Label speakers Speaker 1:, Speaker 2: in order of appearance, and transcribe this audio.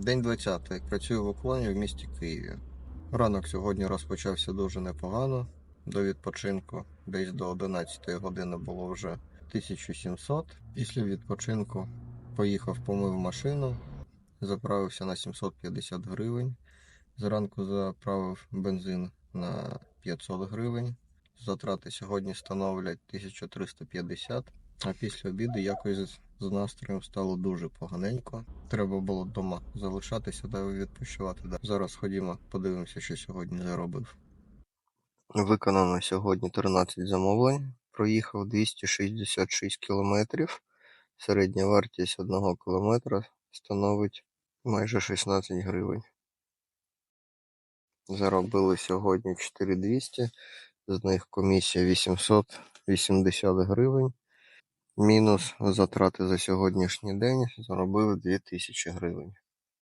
Speaker 1: День 20. Працюю в уклоні в місті Києві. Ранок сьогодні розпочався дуже непогано. До відпочинку десь до 11 години було вже 1700. Після відпочинку поїхав, помив машину, заправився на 750 гривень. Зранку заправив бензин на 500 гривень. Затрати сьогодні становлять 1350. А після обіду якось з- настроєм стало дуже поганенько. Треба було вдома залишатися та відпочивати. Зараз ходімо, подивимося, що сьогодні заробив. Виконано сьогодні 13 замовлень. Проїхав 266 кілометрів. Середня вартість одного кілометра становить майже 16 гривень. Заробили сьогодні 4200, з них комісія 880 гривень. Мінус затрати за сьогоднішній день заробив дві тисячі гривень.